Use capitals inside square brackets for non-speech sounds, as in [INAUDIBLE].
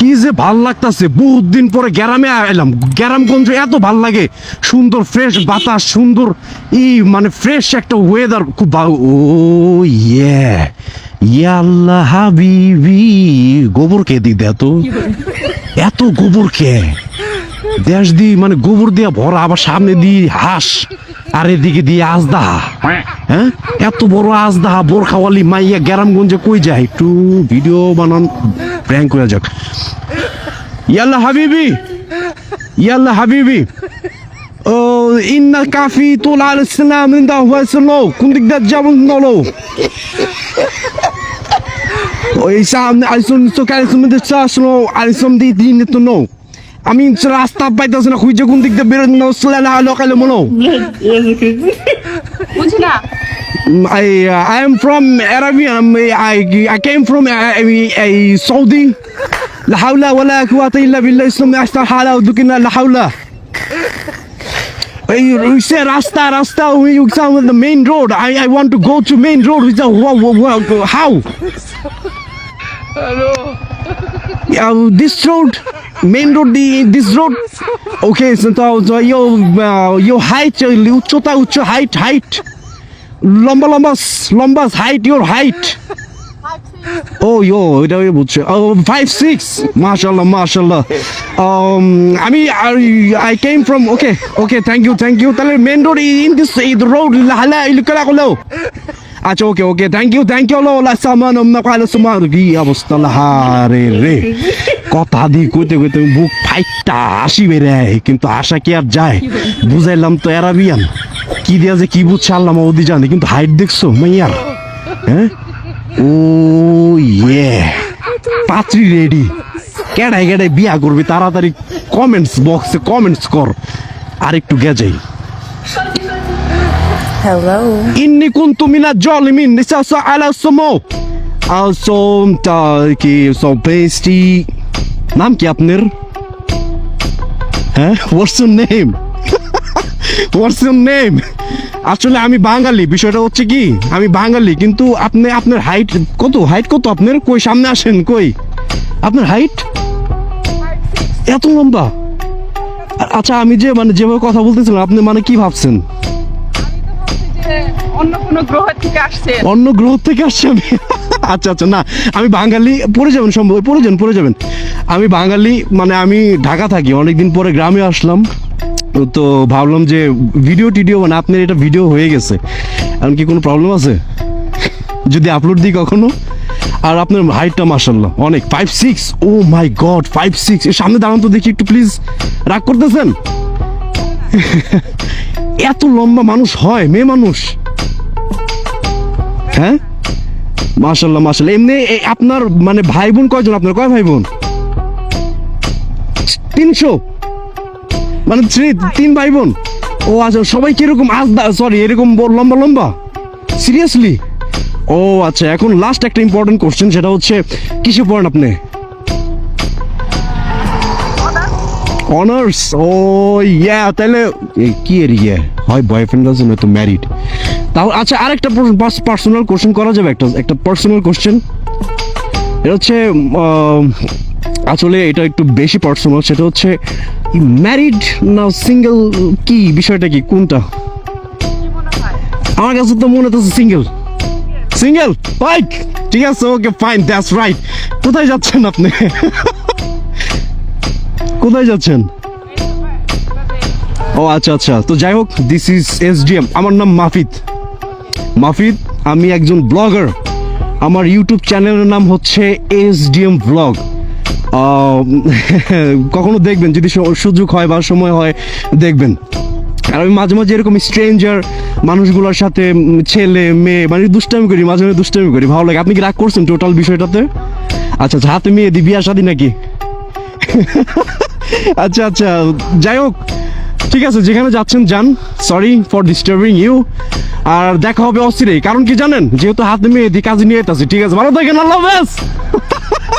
কি যে ভালো লাগতাছে, বহুত দিন পরে গ্রামে এলাম। গ্রামগঞ্জ এত ভালো লাগে, সুন্দর ফ্রেশ বাতাস, সুন্দর ই মানে ফ্রেশ একটা ওয়েদার খুব ও ইয়ে ইয়াল্লাহ হাবিবি, গোবর কে দিক দেয় এত গোবর কে? দেশ দি মানে গোবর দিয়ে ভরা, আবার সামনে দিয়ে হাঁস, আর এদিকে দিয়ে আজদা হ্যাঁ? এত বড় আজদা বোরখাওয়ালি মাইয়া গ্রামগঞ্জে কই যায়? একটু ভিডিও বানান। প্র্যাঙ্ক করে যাক ইয়াল্লা হাবিবি ইয়াল্লা হাবিবি ও ইন্না কাফি তোলা আলাইসালাম ইন্দা হয়েছিল কোন দিক দিয়ে যেমন নলো ওই সামনে আইসন তো কাইসন মধ্যে চাষলো আইসন দি দিন তো নো আমি রাস্তা পাইতেছি না খুঁজে কোন দিক দিয়ে বেরোন না সালা লোকালে মনো বুঝি না I uh, I am from Arabian. I'm, I I came from uh, a, a Saudi. لا حول ولا قوة إلا بالله اسمه أحسن حالة ودكنا لا حول. You say Rasta, Rasta, you come with the main road. I, I want to go to main road. With the, wow, wow, wow, how? Hello. Yeah, this road, Road. Okay, so, so your, uh, your height, uh, উচ্চতা, উচ্চ height, height. লম্বা লম্বা লম্বা height your height ও ইয়ো এটা বুঝছি ও ফাইভ সিক্স মাশাল্লাহ মাশাল্লাহ আমি I came from okay okay thank you thank you তাহলে main road in this road হালা ইলুকালা করল আচ্ছা okay okay thank you thank you লা সামান না কালো সুমার কি অবস্থা হারে রে। কথা দি কইতে কইতে বুক ফাইটটা হাসি বেরে কিন্তু আশা কি আর যায়? বুঝাইলাম তো এরাবিয়ান কি দিয়া যে কি বুঝছে আল্লাহ ওদি জানে কিন্তু হাইট দেখছ মাইয়ার হ্যাঁ? ও ইয়ে পাত্রী রেডি কেডাই কেডাই বিয়া করবি তাড়াতাড়ি কমেন্টস বক্সে কমেন্টস কর। আর একটু গেজাই। Hello. কুনতু মিনা জলিমিন নিসাসা আলা সুমো আসম তা কি সো পেস্টি নাম কি আপনার হ্যাঁ what's your name what's your আসলে আমি বাঙালি, বিষয়টা হচ্ছে কি? আমি বাঙালি, কিন্তু আপনি, আপনার হাইট কত? হাইট কত আপনার? কই, সামনে আসেন, কই? আপনার হাইট এত লম্বা? আচ্ছা আমি যে মানে যেভাবে কথা বলতেছিলাম, আপনি মানে কি ভাবছেন? অন্য কোনো গ্রহ থেকে আসছে। অন্য গ্রহ থেকে আসছে আমি? আচ্ছা আচ্ছা না, আমি বাঙালি, পড়ে যাবেন সম্ভব, পড়ে যান, পড়ে যাবেন। আমি বাঙালি মানে আমি ঢাকা থাকি, অনেকদিন পরে গ্রামে আসলাম। তো ভাবলাম যে ভিডিও টিডিও মানে আপনার এটা ভিডিও হয়ে গেছে। এমন কি কোনো প্রবলেম আছে? যদি আপলোড দিই কখনো? আর আপনার হাইটটা মার্শাল্লাহ অনেক five six oh my God five six এর সামনে দাঁড়ান তো দেখি একটু প্লিজ রাগ করতেছেন? এত লম্বা মানুষ হয়, মেয়ে মানুষ? হ্যাঁ? মাশাল্লাহ মাশাল্লাহ। এমনি আপনার মানে ভাই বোন কয়জন? আপনার কয় ভাই বোন তিনশো? মানে থ্রি- তিন ভাই বোন ও আচ্ছা সবাই কীরকম আজদা সরি এরকম লম্বা লম্বা? সিরিয়াসলি ও আচ্ছা এখন লাস্ট একটা ইম্পর্টেন্ট কোশ্চেন সেটা হচ্ছে, কিসে পড়েন আপনি? অনার্স ও ইয়া তাহলে কি এর ইয়ে? হয় বয়ফ্রেন্ড আছে নয়তো ম্যারিড তাও আচ্ছা আরেকটা পার্সোনাল কোশ্চেন করা যাবে, একটা একটা পার্সোনাল কোশ্চেন এটা হচ্ছে আসলে এটা একটু বেশি পার্সোনাল সেটা হচ্ছে ম্যারিড না সিঙ্গেল কি বিষয়টা কি, কোনটা? আমার কাছে তো মনে হচ্ছে সিঙ্গেল সিঙ্গেল রাইট ঠিক আছে ওকে ফাইন দ্যাটস রাইট কোথায় যাচ্ছেন আপনি? কোথায় যাচ্ছেন? ও আচ্ছা আচ্ছা। তো যাই হোক দিস ইজ এসডিএম আমার নাম মাফিদ। মাফিদ, আমি একজন ব্লগার। আমার ইউটিউব চ্যানেলের নাম হচ্ছে এস এসডিএম ব্লগ কখনো দেখবেন, যদি সুযোগ হয় বা সময় হয়, দেখবেন। আর আমি মাঝে মাঝে এরকম স্ট্রেঞ্জার মানুষগুলোর সাথে ছেলে, মেয়ে মানে দুষ্টামি করি, মাঝে মাঝে দুষ্টামি করি। ভালো লাগে। আপনি কি রাগ করছেন টোটাল বিষয়টাতে? আচ্ছা আচ্ছা হাতে মেয়ে দিবি বিয়া শাদী নাকি? [LAUGHS] আচ্ছা আচ্ছা যাই হোক, ঠিক আছে, যেখানে যাচ্ছেন যান। সরি ফর ডিস্টার্বিং ইউ আর দেখা হবে অস্থিরেই, কারণ কি জানেন? যেহেতু হাত মেয়ে কাজ নিয়ে যেতেছি ঠিক আছে? ভালো থাকেন, আল্লাহ হাফেজ! [LAUGHS]